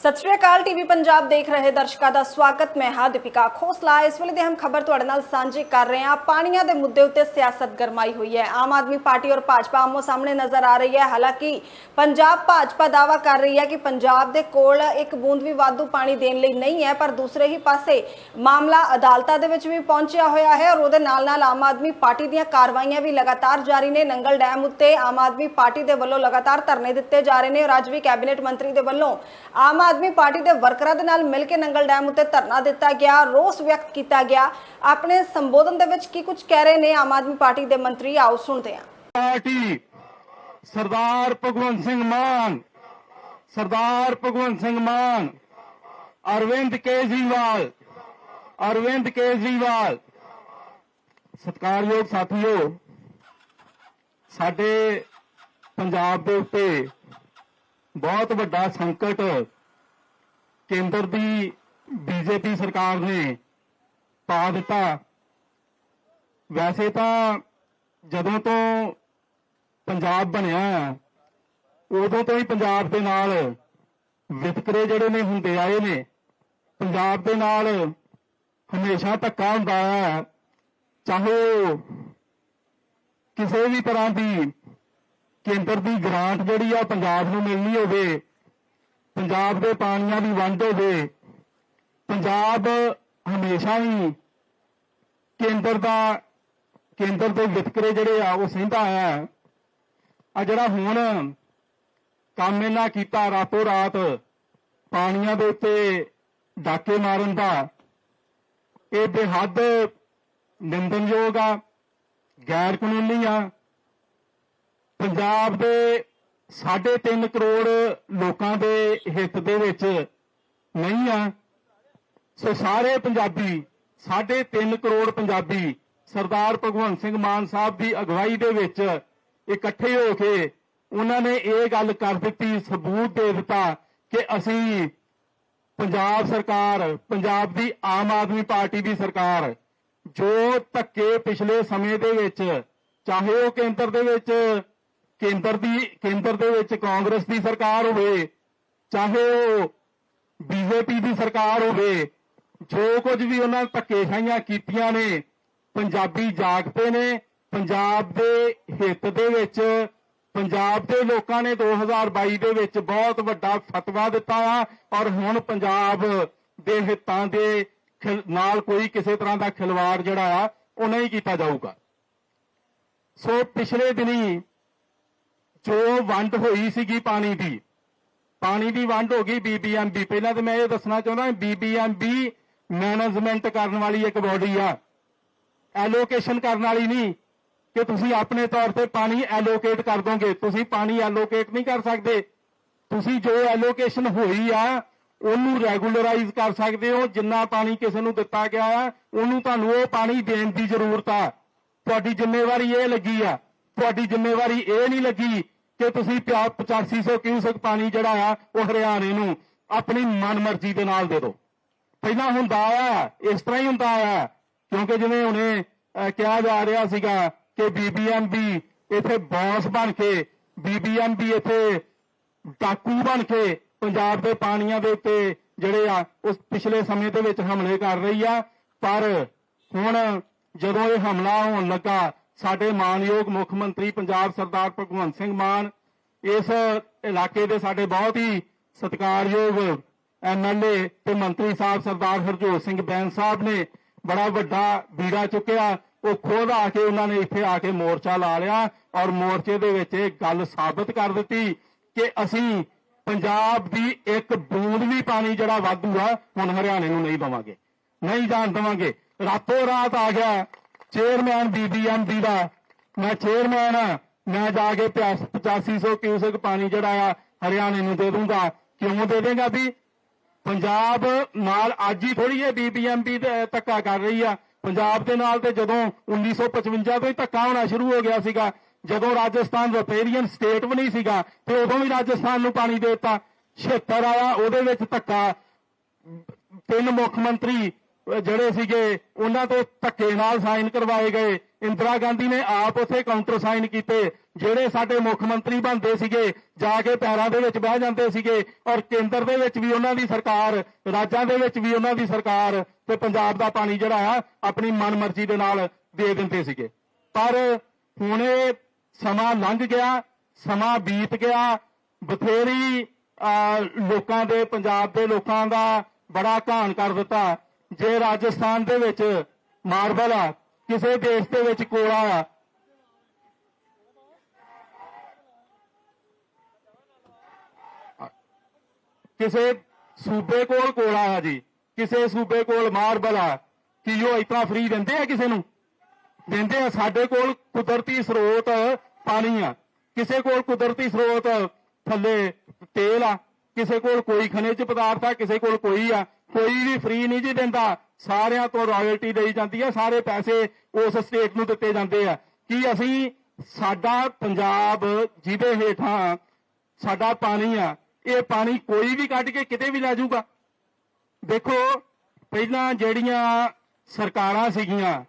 ਸਤਿ ਸ਼੍ਰੀ ਅਕਾਲ ਟੀਵੀ ਪੰਜਾਬ ਦੇਖ ਰਹੇ ਦਰਸ਼ਕਾਂ ਦਾ ਸਵਾਗਤ। ਮੈਂ ਹਾਂ ਦੀਪਿਕਾ ਖੋਸਲਾ। ਇਸ ਵੇਲੇ ਦੀ ਹਮ ਖਬਰ ਤੁਹਾਡੇ ਨਾਲ ਸਾਂਝੀ ਕਰ ਰਹੇ ਹਾਂ। ਪਾਣੀਆਂ ਦੇ ਮੁੱਦੇ ਉੱਤੇ ਸਿਆਸਤ ਗਰਮਾਈ ਹੋਈ ਹੈ। ਆਮ ਆਦਮੀ ਪਾਰਟੀ ਔਰ ਭਾਜਪਾ ਆਮੋ ਸਾਹਮਣੇ ਨਜ਼ਰ ਆ ਰਹੀ ਹੈ। ਹਾਲਾਂਕਿ ਪੰਜਾਬ ਭਾਜਪਾ ਦਾਵਾ ਕਰ ਰਹੀ ਹੈ ਕਿ ਪੰਜਾਬ ਦੇ ਕੋਲ ਇੱਕ ਬੂੰਦ ਵੀ ਵਾਧੂ ਪਾਣੀ ਦੇਣ ਲਈ ਨਹੀਂ ਹੈ, ਪਰ ਦੂਸਰੇ ਹੀ ਪਾਸੇ ਮਾਮਲਾ ਅਦਾਲਤਾਂ ਦੇ ਵਿੱਚ ਵੀ ਪਹੁੰਚਿਆ ਹੋਇਆ ਹੈ ਔਰ ਉਹਦੇ ਨਾਲ ਨਾਲ ਆਮ ਆਦਮੀ ਪਾਰਟੀ ਦੀਆਂ ਕਾਰਵਾਈਆਂ ਵੀ ਲਗਾਤਾਰ ਜਾਰੀ ਨੇ। ਨੰਗਲ ਡੈਮ ਉੱਤੇ ਆਮ ਆਦਮੀ ਪਾਰਟੀ ਦੇ ਵੱਲੋਂ ਲਗਾਤਾਰ ਧਰਨੇ ਦਿੱਤੇ ਜਾ ਰਹੇ ਨੇ ਔਰ ਅੱਜ ਵੀ ਕੈਬਨਿਟ ਮੰਤਰੀ ਦੇ ਵੱਲੋਂ ਆਮ ਆਦਮੀ ਪਾਰਟੀ ਦੇ ਵਰਕਰਾਂ ਦੇ ਨਾਲ ਮਿਲ ਕੇ ਨੰਗਲ ਡੈਮ ਉੱਤੇ ਧਰਨਾ ਦਿੱਤਾ ਗਿਆ, ਰੋਸ ਵਿਅਕਤ ਕੀਤਾ ਗਿਆ। ਆਪਣੇ ਸੰਬੋਧਨ ਦੇ ਵਿੱਚ ਕੀ ਕੁਝ ਕਹਿ ਰਹੇ ਨੇ ਆਮ ਆਦਮੀ ਪਾਰਟੀ ਦੇ ਮੰਤਰੀ? ਆਓ ਸੁਣਦੇ ਹਾਂ। ਪਾਰਟੀ ਸਰਦਾਰ ਭਗਵੰਤ ਸਿੰਘ ਮਾਨ, ਸਰਦਾਰ ਭਗਵੰਤ ਸਿੰਘ ਮਾਨ, ਅਰਵਿੰਦ ਕੇਜਰੀਵਾਲ ਅਰਵਿੰਦ ਕੇਜਰੀਵਾਲ। ਸਤਿਕਾਰਯੋਗ ਸਾਥੀਓ, ਸਾਡੇ ਪੰਜਾਬ ਦੇ ਉੱਤੇ ਬਹੁਤ ਵੱਡਾ ਸੰਕਟ ਕੇਂਦਰ ਦੀ ਬੀਜੇਪੀ ਸਰਕਾਰ ਨੇ ਪਾ ਦਿੱਤਾ। ਵੈਸੇ ਤਾਂ ਜਦੋਂ ਤੋਂ ਪੰਜਾਬ ਬਣਿਆ ਉਦੋਂ ਤੋਂ ਹੀ ਪੰਜਾਬ ਦੇ ਨਾਲ ਵਿਤਕਰੇ ਜਿਹੜੇ ਨੇ ਹੁੰਦੇ ਆਏ ਨੇ। ਪੰਜਾਬ ਦੇ ਨਾਲ ਹਮੇਸ਼ਾ ਧੱਕਾ ਹੁੰਦਾ ਹੈ। ਚਾਹੇ ਉਹ ਕਿਸੇ ਵੀ ਤਰ੍ਹਾਂ ਦੀ ਕੇਂਦਰ ਦੀ ਗ੍ਰਾਂਟ ਜਿਹੜੀ ਆ ਪੰਜਾਬ ਨੂੰ ਮਿਲਣੀ ਹੋਵੇ ਪੰਜਾਬ ਦੇ ਪਾਣੀਆਂ ਦੀ ਵੰਡ ਹੋਵੇ ਪੰਜਾਬ ਹਮੇਸ਼ਾ ਹੀ ਕੇਂਦਰ ਦਾ, ਕੇਂਦਰ ਦੇ ਵਿਤਕਰੇ ਜਿਹੜੇ ਆ, ਉਹ ਸਹਿੰਦਾ ਆਇਆ ਆ ਜਿਹੜਾ ਹੁਣ ਕੰਮ ਇਹਨਾਂ ਕੀਤਾ ਰਾਤੋ ਰਾਤ ਪਾਣੀਆਂ ਦੇ ਉੱਤੇ ਡਾਕੇ ਮਾਰਨ ਦਾ, ਇਹ ਬੇਹੱਦ ਨਿੰਦਨਯੋਗ ਆ ਗੈਰ ਕਾਨੂੰਨੀ ਆ। ਪੰਜਾਬ ਦੇ 3.5 ਕਰੋੜ ਲੋਕਾਂ ਦੇ ਹਿੱਤ ਦੇ ਵਿੱਚ ਨਹੀਂ ਆ। ਸੋ ਸਾਰੇ ਪੰਜਾਬੀ 3.5 ਕਰੋੜ ਪੰਜਾਬੀ, ਸਰਦਾਰ ਭਗਵੰਤ ਸਿੰਘ ਮਾਨ ਸਾਹਿਬ ਦੀ ਅਗਵਾਈ ਦੇ ਵਿੱਚ ਇਕੱਠੇ ਹੋ ਕੇ ਉਹਨਾਂ ਨੇ ਇਹ ਗੱਲ ਕਰ ਦਿੱਤੀ ਸਬੂਤ ਦੇ ਦਿੱਤਾ ਕਿ ਅਸੀਂ ਪੰਜਾਬ ਸਰਕਾਰ, ਪੰਜਾਬ ਦੀ ਆਮ ਆਦਮੀ ਪਾਰਟੀ ਦੀ ਸਰਕਾਰ, ਜੋ ਧੱਕੇ ਪਿਛਲੇ ਸਮੇਂ ਦੇ ਵਿੱਚ, ਚਾਹੇ ਉਹ ਕੇਂਦਰ ਦੇ ਵਿੱਚ ਕੇਂਦਰ ਦੀ, ਕੇਂਦਰ ਦੇ ਵਿੱਚ ਕਾਂਗਰਸ ਦੀ ਸਰਕਾਰ ਹੋਵੇ, ਚਾਹੇ ਉਹ ਬੀਜੇਪੀ ਦੀ ਸਰਕਾਰ ਹੋਵੇ, ਜੋ ਕੁਝ ਵੀ ਉਹਨਾਂ ਨੇ ਧੱਕੇਸ਼ਾਹੀਆਂ ਕੀਤੀਆਂ ਨੇ, ਪੰਜਾਬੀ ਜਾਗਦੇ ਨੇ, ਪੰਜਾਬ ਦੇ ਹਿੱਤ ਦੇ ਵਿੱਚ, ਪੰਜਾਬ ਦੇ ਲੋਕਾਂ ਨੇ 2022 ਦੇ ਵਿੱਚ ਬਹੁਤ ਵੱਡਾ ਫਤਵਾ ਦਿੱਤਾ ਆ, ਔਰ ਹੁਣ ਪੰਜਾਬ ਦੇ ਹਿੱਤਾਂ ਦੇ ਨਾਲ ਕੋਈ ਕਿਸੇ ਤਰ੍ਹਾਂ ਦਾ ਖਿਲਵਾੜ ਜਿਹੜਾ ਆ, ਉਹ ਨਹੀਂ ਕੀਤਾ ਜਾਊਗਾ। ਸੋ ਪਿਛਲੇ ਦਿਨੀ ਜੋ ਵੰਡ ਹੋਈ ਸੀਗੀ ਪਾਣੀ ਦੀ ਪਾਣੀ ਦੀ ਵੰਡ ਹੋ ਗਈ ਬੀਬੀਐਮਬੀ ਪਹਿਲਾਂ ਤਾਂ ਮੈਂ ਇਹ ਦੱਸਣਾ ਚਾਹੁੰਦਾ ਬੀਬੀਐਮਬੀ ਮੈਨੇਜਮੈਂਟ ਕਰਨ ਵਾਲੀ ਇੱਕ ਬੋਡੀ ਆ। ਐਲੋਕੇਸ਼ਨ ਕਰਨ ਵਾਲੀ ਨਹੀਂ, ਕਿ ਤੁਸੀਂ ਆਪਣੇ ਤੌਰ ਤੇ ਪਾਣੀ ਐਲੋਕੇਟ ਕਰ ਦੋਗੇ। ਤੁਸੀਂ ਪਾਣੀ ਐਲੋਕੇਟ ਨਹੀਂ ਕਰ ਸਕਦੇ। ਤੁਸੀਂ ਜੋ ਐਲੋਕੇਸ਼ਨ ਹੋਈ ਆ, ਉਹਨੂੰ ਰੈਗੂਲਰਾਈਜ਼ ਕਰ ਸਕਦੇ ਹੋ। ਜਿੰਨਾ ਪਾਣੀ ਕਿਸੇ ਨੂੰ ਦਿੱਤਾ ਗਿਆ ਆ, ਉਹਨੂੰ ਤੁਹਾਨੂੰ ਉਹ ਪਾਣੀ ਦੇਣ ਦੀ ਜ਼ਰੂਰਤ ਆ। ਤੁਹਾਡੀ ਜ਼ਿੰਮੇਵਾਰੀ ਇਹ ਲੱਗੀ ਆ ਤੁਹਾਡੀ ਜ਼ਿੰਮੇਵਾਰੀ ਇਹ ਨਹੀਂ ਲੱਗੀ ਕਿ ਤੁਸੀਂ ਪਿਆ- 8500 ਕਿਊਸਕ ਪਾਣੀ ਜਿਹੜਾ ਆ ਉਹ ਹਰਿਆਣੇ ਨੂੰ ਆਪਣੀ ਮਨਮਰਜ਼ੀ ਦੇ ਨਾਲ ਦੇ ਦਿਓ। ਪਹਿਲਾਂ ਹੁੰਦਾ ਆ ਇਸ ਤਰ੍ਹਾਂ ਹੀ ਹੁੰਦਾ ਆ ਕਿਉਂਕਿ ਜਿਵੇਂ ਹੁਣੇ ਅਹ, ਕਿਹਾ ਜਾ ਰਿਹਾ ਸੀਗਾ ਕਿ ਬੀਬੀਐਮਬੀ ਇੱਥੇ ਬੌਸ ਬਣ ਕੇ ਬੀਬੀਐਮਬੀ ਇੱਥੇ ਡਾਕੂ ਬਣ ਕੇ ਪੰਜਾਬ ਦੇ ਪਾਣੀਆਂ ਦੇ ਉੱਤੇ ਜਿਹੜੇ ਆ ਉਸ ਪਿਛਲੇ ਸਮੇਂ ਦੇ ਵਿੱਚ ਹਮਲੇ ਕਰ ਰਹੀ ਆ। ਪਰ ਹੁਣ ਜਦੋਂ ਇਹ ਹਮਲਾ ਹੋਣ ਲੱਗਾ ਸਾਡੇ ਮਾਨਯੋਗ ਮੁੱਖ ਮੰਤਰੀ ਪੰਜਾਬ ਸਰਦਾਰ ਭਗਵੰਤ ਸਿੰਘ ਮਾਨ, ਇਸ ਇਲਾਕੇ ਦੇ ਸਾਡੇ ਬਹੁਤ ਹੀ ਸਤਿਕਾਰਯੋਗ ਐਮਐਲਏ ਤੇ ਮੰਤਰੀ ਸਾਹਿਬ ਸਰਦਾਰ ਹਰਜੋਤ ਸਿੰਘ ਬੈਂਸ ਸਾਹਿਬ ਨੇ ਬੜਾ ਵੱਡਾ ਬੀੜਾ ਚੁੱਕਿਆ। ਉਹ ਖੁਦ ਆ ਕੇ ਉਹਨਾਂ ਨੇ ਇੱਥੇ ਆ ਕੇ ਮੋਰਚਾ ਲਾ ਲਿਆ ਔਰ ਮੋਰਚੇ ਦੇ ਵਿੱਚ ਇਹ ਗੱਲ ਸਾਬਤ ਕਰ ਦਿੱਤੀ ਕਿ ਅਸੀਂ ਪੰਜਾਬ ਦੀ ਇੱਕ ਬੂੰਦ ਵੀ ਪਾਣੀ ਜਿਹੜਾ ਵਾਧੂ ਆ, ਹੁਣ ਹਰਿਆਣੇ ਨੂੰ ਨਹੀਂ ਦਵਾਂਗੇ। ਨਹੀਂ ਜਾਣ ਦਵਾਂਗੇ। ਰਾਤੋਂ ਰਾਤ ਆ ਗਿਆ। ਚੇਅਰਮੈਨ ਬੀਬੀਐਮਬੀ ਦਾ। ਮੈਂ ਚੇਅਰਮੈਨ ਆ। ਮੈਂ ਜਾ ਕੇ 8500 ਕਿਊਸਕ ਪਾਣੀ ਜਿਹੜਾ ਆ, ਹਰਿਆਣੇ ਨੂੰ ਦੇ ਦੂੰਗਾ। ਕਿਉਂ ਦੇ ਦੇਗਾ ਵੀ ਪੰਜਾਬ ਨਾਲ ਅੱਜ ਹੀ ਥੋੜੀ ਇਹ ਬੀਬੀਐਮਬੀ ਧੱਕਾ ਕਰ ਰਹੀ ਆ। ਪੰਜਾਬ ਦੇ ਨਾਲ ਤੇ ਜਦੋਂ 1955 ਤੋਂ ਹੀ ਧੱਕਾ ਹੋਣਾ ਸ਼ੁਰੂ ਹੋ ਗਿਆ ਸੀਗਾ, ਜਦੋਂ ਰਾਜਸਥਾਨ ਰਪੇਰੀਅਨ ਸਟੇਟ ਵੀ ਨਹੀਂ ਸੀਗਾ, ਤੇ ਉਦੋਂ ਵੀ ਰਾਜਸਥਾਨ ਨੂੰ ਪਾਣੀ ਦੇ ਦਿੱਤਾ। 76 ਆਇਆ, ਉਹਦੇ ਵਿੱਚ ਧੱਕਾ। ਤਿੰਨ ਮੁੱਖ ਮੰਤਰੀ ਜਿਹੜੇ ਸੀਗੇ ਉਹਨਾਂ ਤੋਂ ਧੱਕੇ ਨਾਲ ਸਾਈਨ ਕਰਵਾਏ ਗਏ। ਇੰਦਰਾ ਗਾਂਧੀ ਨੇ ਆਪ ਉੱਥੇ ਕਾਊਂਟਰ ਸਾਈਨ ਕੀਤੇ ਜਿਹੜੇ ਸਾਡੇ ਮੁੱਖ ਮੰਤਰੀ ਬਣਦੇ ਸੀਗੇ ਜਾ ਕੇ ਪੈਰਾਂ ਦੇ ਵਿੱਚ ਬਹਿ ਜਾਂਦੇ ਸੀਗੇ ਔਰ ਕੇਂਦਰ ਦੇ ਵਿੱਚ ਵੀ ਉਹਨਾਂ ਦੀ ਸਰਕਾਰ ਰਾਜਾਂ ਦੇ ਵਿੱਚ ਵੀ ਉਹਨਾਂ ਦੀ ਸਰਕਾਰ ਤੇ ਪੰਜਾਬ ਦਾ ਪਾਣੀ ਜਿਹੜਾ ਆ ਆਪਣੀ ਮਨਮਰਜ਼ੀ ਦੇ ਨਾਲ ਦੇ ਦਿੰਦੇ ਸੀਗੇ। ਪਰ ਹੁਣ ਇਹ ਸਮਾਂ ਲੰਘ ਗਿਆ ਸਮਾਂ ਬੀਤ ਗਿਆ ਬਥੇਰੀ ਅਹ, ਲੋਕਾਂ ਦੇ ਪੰਜਾਬ ਦੇ ਲੋਕਾਂ ਦਾ ਬੜਾ ਘਾਣ ਕਰ ਦਿੱਤਾ। ਜੇ ਰਾਜਸਥਾਨ ਦੇ ਵਿੱਚ ਮਾਰਬਲ ਆ, ਕਿਸੇ ਦੇਸ਼ ਦੇ ਵਿੱਚ ਕੋਲਾ ਆ। ਕਿਸੇ ਸੂਬੇ ਕੋਲ ਕੋਲਾ ਆ ਜੀ, ਕਿਸੇ ਸੂਬੇ ਕੋਲ ਮਾਰਬਲ ਆ, ਕੀ ਉਹ ਇਤਨਾ ਫ੍ਰੀ ਦਿੰਦੇ ਆ ਕਿਸੇ ਨੂੰ? ਦਿੰਦੇ ਆ, ਸਾਡੇ ਕੋਲ ਕੁਦਰਤੀ ਸਰੋਤ ਪਾਣੀ ਆ। ਕਿਸੇ ਕੋਲ ਕੁਦਰਤੀ ਸਰੋਤ ਥੱਲੇ ਤੇਲ ਆ, ਕਿਸੇ ਕੋਲ ਕੋਈ ਖਣਿਜ ਪਦਾਰਥ ਆ, ਕਿਸੇ ਕੋਲ ਕੋਈ ਆ। ਕੋਈ ਵੀ ਫ੍ਰੀ ਨਹੀਂ ਜੀ ਦਿੰਦਾ। ਸਾਰਿਆਂ ਤੋਂ ਰਾਇਲਟੀ ਦੇਈ ਜਾਂਦੀ ਹੈ ਸਾਰੇ ਪੈਸੇ ਉਸ ਸਟੇਟ ਨੂੰ ਦਿੱਤੇ ਜਾਂਦੇ ਆ। ਕੀ ਅਸੀਂ ਸਾਡਾ ਪੰਜਾਬ ਜਿਹਦੇ ਹੇਠਾਂ ਸਾਡਾ ਪਾਣੀ ਆ, ਇਹ ਪਾਣੀ ਕੋਈ ਵੀ ਕੱਢ ਕੇ ਕਿਤੇ ਵੀ ਲੈ ਜਾਊਗਾ। ਦੇਖੋ, ਪਹਿਲਾਂ ਜਿਹੜੀਆਂ ਸਰਕਾਰਾਂ ਸੀਗੀਆਂ,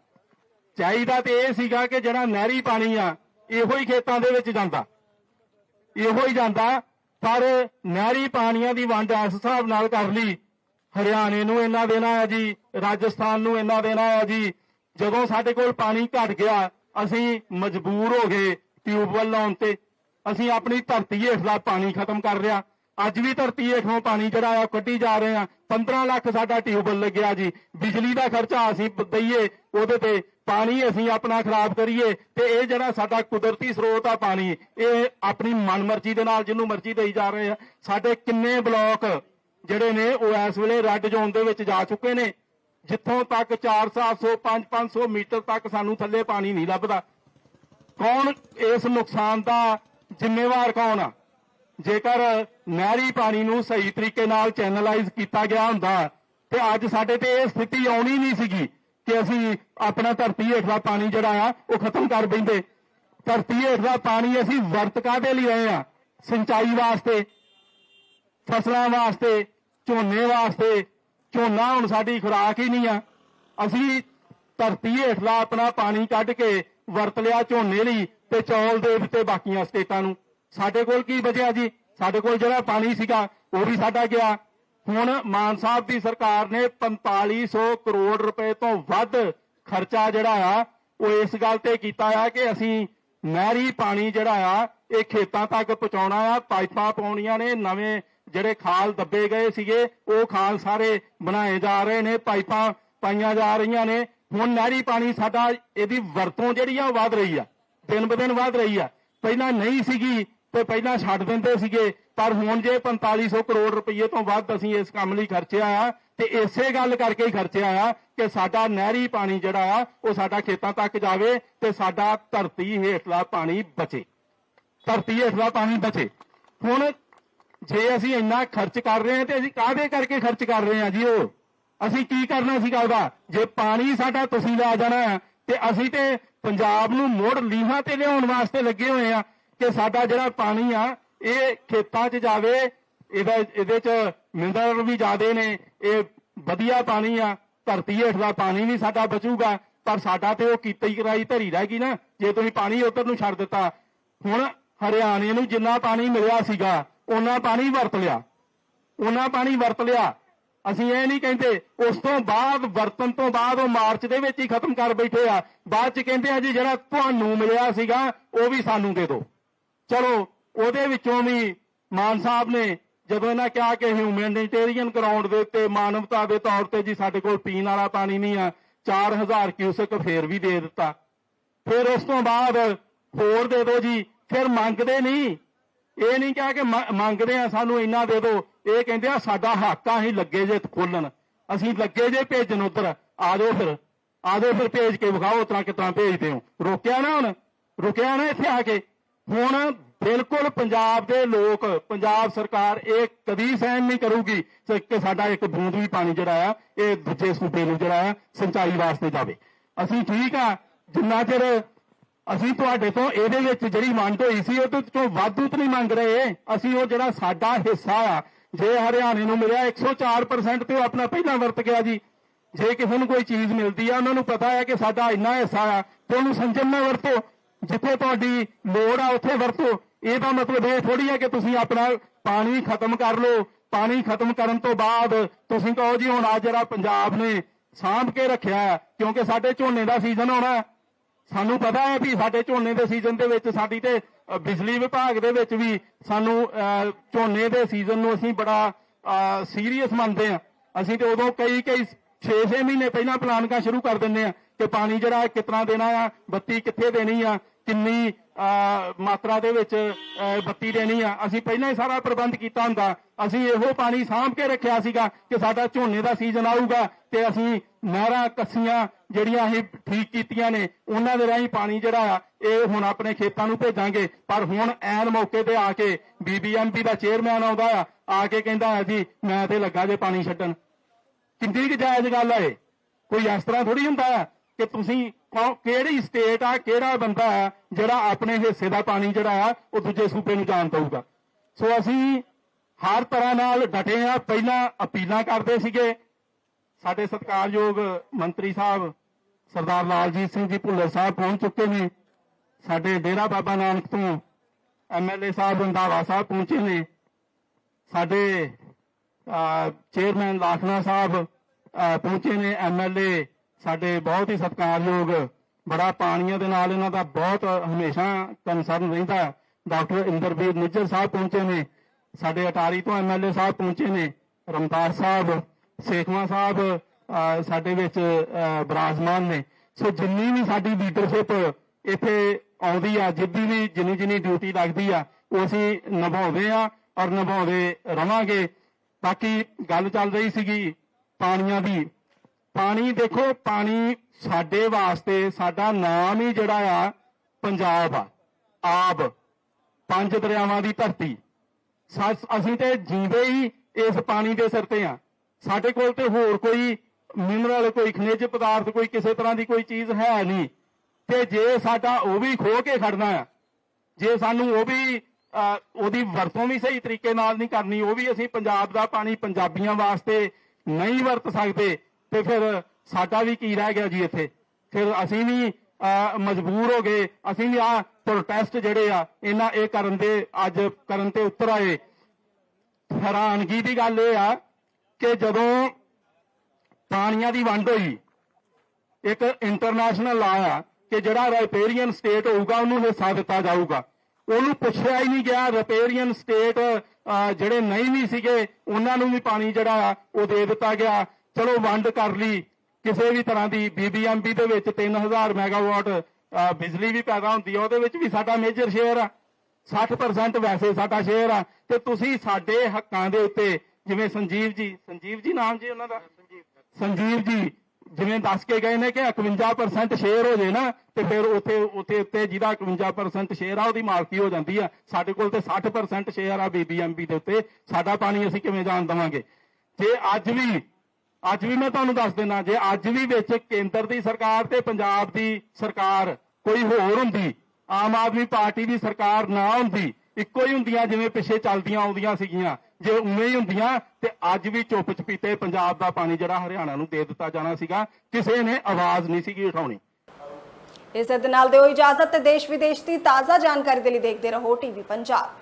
ਚਾਹੀਦਾ ਤੇ ਇਹ ਸੀਗਾ ਕਿ ਜਿਹੜਾ ਨਹਿਰੀ ਪਾਣੀ ਆ, ਇਹੋ ਹੀ ਖੇਤਾਂ ਦੇ ਵਿੱਚ ਜਾਂਦਾ। ਇਹੋ ਹੀ ਜਾਂਦਾ, ਪਰ ਨਹਿਰੀ ਪਾਣੀਆਂ ਦੀ ਵੰਡ ਇਸ ਹਿਸਾਬ ਨਾਲ ਕਰ ਲਈ ਹਰਿਆਣੇ ਨੂੰ ਇੰਨਾ ਦੇਣਾ ਹੈ ਜੀ, ਰਾਜਸਥਾਨ ਨੂੰ ਇੰਨਾ ਦੇਣਾ ਹੈ ਜੀ। ਜਦੋਂ ਸਾਡੇ ਕੋਲ ਪਾਣੀ ਘਟ ਗਿਆ, ਅਸੀਂ ਮਜਬੂਰ ਹੋ ਗਏ ਟਿਊਬਵੈਲ ਲਾਉਣ ਤੇ। ਅਸੀਂ ਆਪਣੀ ਧਰਤੀ ਹੇਠਲਾ ਪਾਣੀ ਖਤਮ ਕਰ ਲਿਆ। ਅੱਜ ਵੀ ਧਰਤੀ ਹੇਠੋਂ ਪਾਣੀ ਜਿਹੜਾ ਆ ਉਹ ਕੱਢੀ ਜਾ ਰਹੇ ਆ 15 ਲੱਖ ਸਾਡਾ ਟਿਊਬਵੈਲ ਲੱਗਿਆ ਜੀ। ਬਿਜਲੀ ਦਾ ਖਰਚਾ ਅਸੀਂ ਪ- ਦਈਏ, ਉਹਦੇ ਤੇ ਪਾਣੀ ਅਸੀਂ ਆਪਣਾ ਖਰਾਬ ਕਰੀਏ ਤੇ ਇਹ ਜਿਹੜਾ ਸਾਡਾ ਕੁਦਰਤੀ ਸਰੋਤ ਆ ਪਾਣੀ, ਇਹ ਆਪਣੀ ਮਨਮਰਜ਼ੀ ਦੇ ਨਾਲ, ਜਿਹਨੂੰ ਮਰਜ਼ੀ ਦੇਈ ਜਾ ਰਹੇ ਆ। ਸਾਡੇ ਕਿੰਨੇ ਬਲਾਕ ਜਿਹੜੇ ਨੇ ਉਹ ਇਸ ਵੇਲੇ ਰੈੱਡ ਜ਼ੋਨ ਦੇ ਵਿੱਚ ਜਾ ਚੁੱਕੇ ਨੇ। ਜਿੱਥੋਂ ਤੱਕ 400 5 500 ਮੀਟਰ ਤੱਕ ਸਾਨੂੰ ਥੱਲੇ ਪਾਣੀ ਨਹੀਂ ਲੱਭਦਾ। ਕੌਣ ਇਸ ਨੁਕਸਾਨ ਦਾ ਜ਼ਿੰਮੇਵਾਰ ਕੌਣ ਆ? ਜੇਕਰ ਨਹਿਰੀ ਪਾਣੀ ਨੂੰ ਸਹੀ ਤਰੀਕੇ ਨਾਲ ਚੈਨਲਾਈਜ਼ ਕੀਤਾ ਗਿਆ ਹੁੰਦਾ, ਤੇ ਅੱਜ ਸਾਡੇ ਤੇ ਇਹ ਸਥਿਤੀ ਆਉਣੀ ਨਹੀਂ ਸੀਗੀ ਕਿ ਅਸੀਂ ਆਪਣਾ ਧਰਤੀ ਹੇਠਲਾ ਪਾਣੀ ਜਿਹੜਾ ਆ, ਉਹ ਖਤਮ ਕਰ ਬੈਂਦੇ ਧਰਤੀ ਹੇਠਲਾ ਪਾਣੀ ਅਸੀਂ ਵਰਤ ਕਾਹਦੇ ਲਈ ਰਹੇ ਆ? ਸਿੰਚਾਈ ਵਾਸਤੇ। ਫਸਲਾਂ ਵਾਸਤੇ, ਝੋਨੇ ਵਾਸਤੇ, ਝੋਨਾ ਹੁਣ ਸਾਡੀ ਖੁਰਾਕ ਹੀ ਨਹੀਂ ਆ। ਅਸੀਂ ਧਰਤੀ ਹੇਠਲਾ ਆਪਣਾ ਪਾਣੀ ਕੱਢ ਕੇ ਵਰਤ ਲਿਆ ਝੋਨੇ ਲਈ ਤੇ ਚੌਲ ਦੇ ਦਿੱਤੇ ਬਾਕੀਆਂ ਸਟੇਟਾਂ ਨੂੰ। ਸਾਡੇ ਕੋਲ ਕੀ ਬਚਿਆ ਜੀ? ਸਾਡੇ ਕੋਲ ਜਿਹੜਾ ਪਾਣੀ ਸੀਗਾ, ਉਹ ਵੀ ਸਾਡਾ ਗਿਆ। ਹੁਣ ਮਾਨ ਸਾਹਿਬ ਦੀ ਸਰਕਾਰ ਨੇ 4500 ਕਰੋੜ ਰੁਪਏ ਤੋਂ ਵੱਧ ਖਰਚਾ ਜਿਹੜਾ ਆ, ਉਹ ਇਸ ਗੱਲ ਤੇ ਕੀਤਾ ਆ ਕਿ ਅਸੀਂ ਨਹਿਰੀ ਪਾਣੀ ਜਿਹੜਾ ਆ, ਇਹ ਖੇਤਾਂ ਤੱਕ ਪਹੁੰਚਾਉਣਾ ਆ। ਪਾਈਪਾਂ ਪਾਉਣੀਆਂ ਨੇ, ਨਵੇਂ ਜਿਹੜੇ ਖਾਲ ਦੱਬੇ ਗਏ ਸੀਗੇ, ਉਹ ਖਾਲ ਸਾਰੇ ਬਣਾਏ ਜਾ ਰਹੇ ਨੇ, ਪਾਈਪਾਂ ਪਾਈਆਂ ਜਾ ਰਹੀਆਂ ਨੇ। ਹੁਣ ਨਹਿਰੀ ਪਾਣੀ ਸਾਡਾ ਇਹਦੀ ਵਰਤੋਂ ਜਿਹੜੀ ਆ ਵਧ ਰਹੀ ਆ। ਦਿਨ ਬ ਦਿਨ ਵਧ ਰਹੀ ਆ। ਪਹਿਲਾਂ ਨਹੀਂ ਸੀਗੀ ਤੇ ਪਹਿਲਾਂ ਛੱਡ ਦਿੰਦੇ ਸੀਗੇ, ਪਰ ਹੁਣ ਜੇ 4500 ਕਰੋੜ ਰੁਪਏ ਤੋਂ ਵੱਧ ਅਸੀਂ ਇਸ ਕੰਮ ਲਈ ਖਰਚਿਆ ਆ ਤੇ ਇਸੇ ਗੱਲ ਕਰਕੇ ਹੀ ਖਰਚਿਆ ਆ ਕਿ ਸਾਡਾ ਨਹਿਰੀ ਪਾਣੀ ਜਿਹੜਾ ਆ, ਉਹ ਸਾਡਾ ਖੇਤਾਂ ਤੱਕ ਜਾਵੇ ਤੇ ਸਾਡਾ ਧਰਤੀ ਹੇਠਲਾ ਪਾਣੀ ਬਚੇ। ਧਰਤੀ ਹੇਠਲਾ ਪਾਣੀ ਬਚੇ। ਹੁਣ ਜੇ ਅਸੀਂ ਇੰਨਾ ਖਰਚ ਕਰ ਰਹੇ ਹਾਂ ਤੇ ਅਸੀਂ ਕਾਹਦੇ ਕਰਕੇ ਖਰਚ ਕਰ ਰਹੇ ਹਾਂ ਜੀ ਉਹ? ਅਸੀਂ ਕੀ ਕਰਨਾ ਸੀਗਾ ਉਹਦਾ ਜੇ ਪਾਣੀ ਸਾਡਾ ਤੁਸੀਂ ਲੈ ਜਾਣਾ ਤੇ ਅਸੀਂ ਤੇ ਪੰਜਾਬ ਨੂੰ ਮੁੜ ਲੀਹਾਂ ਤੇ ਲਿਆਉਣ ਵਾਸਤੇ ਲੱਗੇ ਹੋਏ ਆ ਕਿ ਸਾਡਾ ਜਿਹੜਾ ਪਾਣੀ ਆ, ਇਹ ਖੇਤਾਂ 'ਚ ਜਾਵੇ, ਇਹਦਾ ਇਹਦੇ 'ਚ ਮਿਨਰਲ ਵੀ ਜ਼ਿਆਦੇ ਨੇ, ਇਹ ਵਧੀਆ ਪਾਣੀ ਆ, ਧਰਤੀ ਹੇਠਲਾ ਪਾਣੀ ਵੀ ਸਾਡਾ ਬਚੂਗਾ, ਪਰ ਸਾਡਾ ਤੇ ਉਹ ਕੀਤਾ ਹੀ ਕਰਾਈ ਧਰੀ ਰਹਿ ਗਈ ਨਾ, ਜੇ ਤੁਸੀਂ ਪਾਣੀ ਉੱਧਰ ਨੂੰ ਛੱਡ ਦਿੱਤਾ। ਹੁਣ ਹਰਿਆਣੇ ਨੂੰ ਜਿੰਨਾ ਪਾਣੀ ਮਿਲਿਆ ਸੀਗਾ ਉਹਨਾਂ ਪਾਣੀ ਵਰਤ ਲਿਆ। ਉਹਨਾਂ ਪਾਣੀ ਵਰਤ ਲਿਆ। ਅਸੀਂ ਇਹ ਨਹੀਂ ਕਹਿੰਦੇ, ਉਸ ਤੋਂ ਬਾਅਦ ਵਰਤਨ ਤੋਂ ਬਾਅਦ ਉਹ ਮਾਰਚ ਦੇ ਵਿੱਚ ਹੀ ਖਤਮ ਕਰ ਬੈਠੇ ਆ। ਬਾਅਦ ਚ ਕਹਿੰਦੇ ਆ ਜੀ, ਜਿਹੜਾ ਤੁਹਾਨੂੰ ਮਿਲਿਆ ਸੀਗਾ, ਉਹ ਵੀ ਸਾਨੂੰ ਦੇ ਦਿਓ ਚਲੋ, ਉਹਦੇ ਵਿੱਚੋਂ ਵੀ ਮਾਨ ਸਾਹਿਬ ਨੇ ਜਦੋਂ ਇਹਨਾਂ ਕਿਹਾ ਕਿ ਹਿਊਮੈਨਿਟੇਰੀਅਨ ਗਰਾਊਂਡ ਦੇ ਉੱਤੇ ਮਾਨਵਤਾ ਦੇ ਤੌਰ ਤੇ ਜੀ, ਸਾਡੇ ਕੋਲ ਪੀਣ ਵਾਲਾ ਪਾਣੀ ਨਹੀਂ ਆ 4000 ਕਿਊਸਕ ਫੇਰ ਵੀ ਦੇ ਦਿੱਤਾ। ਫਿਰ ਉਸ ਤੋਂ ਬਾਅਦ ਹੋਰ ਦੇ ਦਿਓ ਜੀ, ਫਿਰ ਮੰਗਦੇ ਨਹੀਂ। ਇਹ ਨਹੀਂ ਕਿਹਾ ਕਿ ਮੰਗਦੇ ਆ ਸਾਨੂੰ ਇੰਨਾ ਦੇ ਦਿਓ ਇਹ ਕਹਿੰਦੇ ਆ, ਸਾਡਾ ਹੱਕ ਆ ਅਸੀਂ ਲੱਗੇ ਜੇ ਖੋਲਣ। ਅਸੀਂ ਲੱਗੇ ਜੇ ਭੇਜਣ ਉਧਰ। ਆ ਜਾਓ ਫਿਰ। ਆ ਜਾਓ ਫਿਰ ਭੇਜ ਕੇ ਵਿਖਾਓ ਉਤਰਾ ਕਿਤਨਾ ਭੇਜਦੇ ਹੋ। ਰੋਕਿਆ ਨਾ ਹੁਣ। ਰੁਕਿਆ ਨਾ ਇੱਥੇ ਆ ਕੇ। ਹੁਣ ਬਿਲਕੁਲ ਪੰਜਾਬ ਦੇ ਲੋਕ, ਪੰਜਾਬ ਸਰਕਾਰ ਇਹ ਕਦੀ ਸਹਿਣ ਨਹੀਂ ਕਰੂਗੀ ਕਿ ਸਾਡਾ ਇੱਕ ਬੂੰਦ ਵੀ ਪਾਣੀ ਜਿਹੜਾ ਆ, ਇਹ ਦੂਜੇ ਸੂਬੇ ਨੂੰ ਜਿਹੜਾ ਆ, ਸਿੰਚਾਈ ਵਾਸਤੇ ਜਾਵੇ। ਅਸੀਂ ਠੀਕ ਆ। ਜਿੰਨਾ ਚਿਰ ਅਸੀਂ ਤੁਹਾਡੇ ਤੋਂ ਇਹਦੇ ਵਿੱਚ ਜਿਹੜੀ ਵੰਡ ਹੋਈ ਸੀ ਉਹ ਤੋਂ ਵਾਧੂ ਤਾਂ ਨਹੀਂ ਮੰਗ ਰਹੇ। ਅਸੀਂ ਉਹ ਜਿਹੜਾ ਸਾਡਾ ਹਿੱਸਾ ਆ ਜੇ ਹਰਿਆਣੇ ਨੂੰ ਮਿਲਿਆ 104% ਤੇ ਉਹ ਆਪਣਾ ਪਹਿਲਾਂ ਵਰਤ ਗਿਆ ਜੀ। ਜੇ ਕਿਸੇ ਨੂੰ ਕੋਈ ਚੀਜ਼ ਮਿਲਦੀ ਆ ਉਹਨਾਂ ਨੂੰ ਪਤਾ ਹੈ ਕਿ ਸਾਡਾ ਇੰਨਾ ਹਿੱਸਾ ਆ ਤੇ ਉਹਨੂੰ ਸੰਜਮ ਨਾਲ ਵਰਤੋ। ਜਿੱਥੇ ਤੁਹਾਡੀ ਲੋੜ ਆ ਉੱਥੇ ਵਰਤੋ। ਇਹਦਾ ਮਤਲਬ ਇਹ ਥੋੜੀ ਹੈ ਕਿ ਤੁਸੀਂ ਆਪਣਾ ਪਾਣੀ ਖਤਮ ਕਰ ਲਓ। ਪਾਣੀ ਖਤਮ ਕਰਨ ਤੋਂ ਬਾਅਦ ਤੁਸੀਂ ਕਹੋ ਜੀ ਹੁਣ ਆ ਜਿਹੜਾ ਪੰਜਾਬ ਨੇ ਸਾਂਭ ਕੇ ਰੱਖਿਆ ਹੈ, ਕਿਉਂਕਿ ਸਾਡੇ ਝੋਨੇ ਦਾ ਸੀਜ਼ਨ ਆਉਣਾ। ਸਾਨੂੰ ਪਤਾ ਹੈ ਵੀ ਸਾਡੇ ਝੋਨੇ ਦੇ ਸੀਜ਼ਨ ਦੇ ਵਿੱਚ ਸਾਡੀ ਤੇ ਬਿਜਲੀ ਵਿਭਾਗ ਦੇ ਵਿੱਚ ਵੀ ਸਾਨੂੰ ਅ, ਝੋਨੇ ਦੇ ਸੀਜ਼ਨ ਨੂੰ ਅਸੀਂ ਬੜਾ ਸੀਰੀਅਸ ਮੰਨਦੇ ਆ ਅਸੀਂ ਤੇ ਉਦੋਂ ਕਈ ਕਈ 6-6 ਮਹੀਨੇ ਪਹਿਲਾਂ ਪਲਾਨਿੰਗਾਂ ਸ਼ੁਰੂ ਕਰ ਦਿੰਦੇ ਆ ਕਿ ਪਾਣੀ ਜਿਹੜਾ ਕਿਤਨਾ ਦੇਣਾ ਆ ਬੱਤੀ ਕਿੱਥੇ ਦੇਣੀ ਆ ਕਿੰਨੀ ਮਾਤਰਾ ਦੇ ਵਿੱਚ ਬੱਤੀ ਦੇਣੀ ਆ। ਅਸੀਂ ਪਹਿਲਾਂ ਹੀ ਸਾਰਾ ਪ੍ਰਬੰਧ ਕੀਤਾ ਹੁੰਦਾ। ਅਸੀਂ ਇਹੋ ਪਾਣੀ ਸਾਂਭ ਕੇ ਰੱਖਿਆ ਸੀਗਾ ਕਿ ਸਾਡਾ ਝੋਨੇ ਦਾ ਸੀਜ਼ਨ ਆਊਗਾ ਤੇ ਅਸੀਂ ਨਹਿਰਾਂ, ਕੱਸੀਆਂ ਜਿਹੜੀਆਂ ਅਸੀਂ ਠੀਕ ਕੀਤੀਆਂ ਨੇ, ਉਹਨਾਂ ਦੇ ਰਾਹੀਂ ਪਾਣੀ ਜਿਹੜਾ ਆ, ਇਹ ਹੁਣ ਆਪਣੇ ਖੇਤਾਂ ਨੂੰ ਭੇਜਾਂਗੇ। ਪਰ ਹੁਣ ਐਨ ਮੌਕੇ ਤੇ ਆ ਕੇ ਬੀਬੀਐਮਪੀ ਦਾ ਚੇਅਰਮੈਨ ਆਉਂਦਾ ਆ ਆ ਕੇ ਕਹਿੰਦਾ ਆ ਜੀ, ਮੈਂ ਤੇ ਲੱਗਾ ਜੇ ਪਾਣੀ ਛੱਡਣ। ਕਿੰਨੀ ਕੁ ਜਾਇਜ਼ ਗੱਲ ਆ ਇਹ? ਕੋਈ ਇਸ ਤਰ੍ਹਾਂ ਥੋੜੀ ਹੁੰਦਾ ਆ? ਕਿ ਤੁਸੀਂ ਕੌ- ਕਿਹੜੀ ਸਟੇਟ ਆ, ਕਿਹੜਾ ਬੰਦਾ ਆ ਜਿਹੜਾ ਆਪਣੇ ਹਿੱਸੇ ਦਾ ਪਾਣੀ ਜਿਹੜਾ ਆ, ਉਹ ਦੂਜੇ ਸੂਬੇ ਨੂੰ ਜਾਣ ਦਊਗਾ। ਸੋ ਅਸੀਂ ਹਰ ਤਰ੍ਹਾਂ ਨਾਲ ਡਟੇ ਆ। ਪਹਿਲਾਂ ਅਪੀਲਾਂ ਕਰਦੇ ਸੀਗੇ। ਸਾਡੇ ਸਤਿਕਾਰਯੋਗ ਮੰਤਰੀ ਸਾਹਿਬ ਸਰਦਾਰ ਲਾਲਜੀਤ ਸਿੰਘ ਜੀ ਭੁੱਲਰ ਸਾਹਿਬ ਪਹੁੰਚ ਚੁੱਕੇ ਨੇ। ਸਾਡੇ ਡੇਰਾ ਬਾਬਾ ਨਾਨਕ ਤੋਂ ਐਮਐਲਏ ਸਾਹਿਬ ਰੰਧਾਵਾ ਸਾਹਿਬ ਪਹੁੰਚੇ ਨੇ। ਸਾਡੇ ਚੇਅਰਮੈਨ ਲਾਖਨਾ ਸਾਹਿਬ ਪਹੁੰਚੇ ਨੇ ਐਮਐਲਏ ਸਾਡੇ ਬਹੁਤ ਹੀ ਸਤਿਕਾਰਯੋਗ ਬੜਾ ਪਾਣੀਆਂ ਦੇ ਨਾਲ ਇਹਨਾਂ ਦਾ ਬਹੁਤ ਹਮੇਸ਼ਾ ਕੰਸਰਨ ਰਹਿੰਦਾ ਡਾਕਟਰ ਇੰਦਰਬੀਰ ਨਿੱਜਰ ਸਾਹਿਬ ਪਹੁੰਚੇ ਨੇ ਸਾਡੇ ਅਟਾਰੀ ਤੋਂ ਐਮਐਲਏ ਸਾਹਿਬ ਪਹੁੰਚੇ ਨੇ ਰਮਦਾਸ ਸਾਹਿਬ ਸੇਖਵਾ ਸਾਹਿਬ ਸਾਡੇ ਵਿੱਚ ਅਹ, ਬਿਰਾਜਮਾਨ ਨੇ। ਸੋ ਜਿੰਨੀ ਵੀ ਸਾਡੀ ਲੀਡਰਸ਼ਿਪ ਇੱਥੇ ਆਉਂਦੀ ਆ ਜਿੱਦੀ ਵੀ ਜਿੰਨੀ ਜਿੰਨੀ ਡਿਊਟੀ ਲੱਗਦੀ ਆ ਉਹ ਅਸੀਂ ਨਿਭਾਉਂਦੇ ਆ ਔਰ ਨਿਭਾਉਂਦੇ ਰਵਾਂਗੇ। ਬਾਕੀ ਗੱਲ ਚੱਲ ਰਹੀ ਸੀਗੀ ਪਾਣੀਆਂ ਦੀ ਪਾਣੀ ਦੇਖੋ, ਪਾਣੀ ਸਾਡੇ ਵਾਸਤੇ, ਸਾਡਾ ਨਾਮ ਹੀ ਜਿਹੜਾ ਆ, ਪੰਜਾਬ ਆ। ਆਬ, ਪੰਜ ਦਰਿਆਵਾਂ ਦੀ ਧਰਤੀ। ਅਸੀਂ ਤੇ ਜੀਵੇ ਹੀ ਇਸ ਪਾਣੀ ਦੇ ਸਿਰ ਤੇ ਆ। ਸਾਡੇ ਕੋਲ ਤੇ ਹੋਰ ਕੋਈ ਮਿਨਰਲ ਕੋਈ ਖਣਿਜ ਪਦਾਰਥ, ਕੋਈ ਕਿਸੇ ਤਰ੍ਹਾਂ ਦੀ ਕੋਈ ਚੀਜ਼ ਹੈ ਨਹੀਂ। ਤੇ ਜੇ ਸਾਡਾ ਉਹ ਵੀ ਖੋ ਕੇ ਖੜਨਾ ਆ, ਜੇ ਸਾਨੂੰ ਉਹ ਵੀ ਉਹਦੀ ਵਰਤੋਂ ਵੀ ਸਹੀ ਤਰੀਕੇ ਨਾਲ ਨਹੀਂ ਕਰਨੀ, ਉਹ ਵੀ ਅਸੀਂ ਪੰਜਾਬ ਦਾ ਪਾਣੀ ਪੰਜਾਬੀਆਂ ਵਾਸਤੇ ਨਹੀਂ ਵਰਤ ਸਕਦੇ ਤੇ ਫਿਰ ਸਾਡਾ ਵੀ ਕੀ ਰਹਿ ਗਿਆ ਜੀ ਇੱਥੇ। ਫਿਰ ਅਸੀਂ ਵੀ ਅਹ, ਮਜਬੂਰ ਹੋ ਗਏ। ਅਸੀਂ ਵੀ ਆ ਪ੍ਰੋਟੈਸਟ ਜਿਹੜੇ ਆ ਇਹਨਾਂ ਇਹ ਕਰਨ ਦੇ ਅੱਜ ਕਰਨ ਤੇ ਉਤਰ ਆਏ। ਹੈਰਾਨਗੀ ਦੀ ਗੱਲ ਇਹ ਆ ਕਿ ਜਦੋਂ ਪਾਣੀਆਂ ਦੀ ਵੰਡ ਹੋਈ ਇੱਕ ਇੰਟਰਨੈਸ਼ਨਲ ਲਾ ਆ ਕਿ ਜਿਹੜਾ ਰੈਪੇਰੀਅਨ ਸਟੇਟ ਹੋਊਗਾ ਉਹਨੂੰ ਹਿੱਸਾ ਦਿੱਤਾ ਜਾਊਗਾ। ਉਹਨੂੰ ਪੁੱਛਿਆ ਹੀ ਨਹੀਂ ਗਿਆ ਰੈਪੇਰੀਅਨ ਸਟੇਟ ਜਿਹੜੇ ਨਹੀਂ ਵੀ ਸੀਗੇ ਉਹਨਾਂ ਨੂੰ ਵੀ ਪਾਣੀ ਜਿਹੜਾ ਆ ਉਹ ਦੇ ਦਿੱਤਾ ਗਿਆ। ਚਲੋ ਵੰਡ ਕਰ ਲਈ। ਕਿਸੇ ਵੀ ਤਰ੍ਹਾਂ ਦੀ ਬੀਬੀਐਮਪੀ ਦੇ ਵਿੱਚ 3000 ਮੈਗਾਵਾਟ ਅਹ, ਬਿਜਲੀ ਵੀ ਪੈਦਾ ਹੁੰਦੀ ਆ ਉਹਦੇ ਵਿੱਚ ਵੀ ਸਾਡਾ ਮੇਜਰ ਸ਼ੇਅਰ ਆ। 60% ਵੈਸੇ ਸਾਡਾ ਸ਼ੇਅਰ ਆ। ਤੇ ਤੁਸੀਂ ਸਾਡੇ ਹੱਕਾਂ ਦੇ ਉੱਤੇ ਜਿਵੇਂ ਸੰਜੀਵ ਜੀ ਸੰਜੀਵ ਜੀ ਨਾਮ ਜੀ ਉਹਨਾਂ ਦਾ? ਸੰਜੀਵ ਜੀ ਜਿਵੇਂ ਦੱਸ ਕੇ ਗਏ ਨੇ ਕਿ 51% ਸ਼ੇਅਰ ਹੋ ਜੇ ਨਾ ਤੇ ਫਿਰ ਉੱਥੇ ਉੱਥੇ ਉੱਤੇ ਜਿਹਦਾ 51% ਸ਼ੇਅਰ ਆ ਉਹਦੀ ਮਾਲਕੀ ਹੋ ਜਾਂਦੀ ਆ। ਸਾਡੇ ਕੋਲ ਤੇ 60% ਸ਼ੇਅਰ ਆ ਬੀਬੀਐਮਪੀ ਦੇ ਉੱਤੇ। ਸਾਡਾ ਪਾਣੀ ਅਸੀਂ ਕਿਵੇਂ ਜਾਣ ਦਵਾਂਗੇ? ਜੇ ਅੱਜ ਵੀ ਅੱਜ ਵੀ ਮੈਂ ਤੁਹਾਨੂੰ ਦੱਸ ਦਿੰਦਾ, ਜੇ ਅੱਜ ਵੀ ਵਿੱਚ ਕੇਂਦਰ ਦੀ ਸਰਕਾਰ ਤੇ ਪੰਜਾਬ ਦੀ ਸਰਕਾਰ ਕੋਈ ਹੋਰ ਹੁੰਦੀ, ਆਮ ਆਦਮੀ ਪਾਰਟੀ ਦੀ ਸਰਕਾਰ ਨਾ ਹੁੰਦੀ, ਇੱਕੋ ਹੀ ਹੁੰਦੀਆਂ ਜਿਵੇਂ ਪਿੱਛੇ ਚੱਲਦੀਆਂ ਆਉਂਦੀਆਂ ਸੀਗੀਆਂ, ਜੇ ਉਵੇਂ ਹੀ ਹੁੰਦੀਆਂ, ਤੇ ਅੱਜ ਵੀ ਚੁੱਪ ਚਪੀਤੇ ਪੰਜਾਬ ਦਾ ਪਾਣੀ ਜਿਹੜਾ ਹਰਿਆਣਾ ਨੂੰ ਦੇ ਦਿੱਤਾ ਜਾਣਾ ਸੀਗਾ, ਕਿਸੇ ਨੇ ਆਵਾਜ਼ ਨਹੀਂ ਸੀਗੀ ਉਠਾਉਣੀ। ਇਸੇ ਦੇ ਨਾਲ ਦਿਓ ਇਜਾਜ਼ਤ, ਤੇ ਦੇਸ਼ ਵਿਦੇਸ਼ ਦੀ ਤਾਜ਼ਾ ਜਾਣਕਾਰੀ ਦੇ ਲਈ ਦੇਖਦੇ ਰਹੋ ਟੀਵੀ ਪੰਜਾਬ।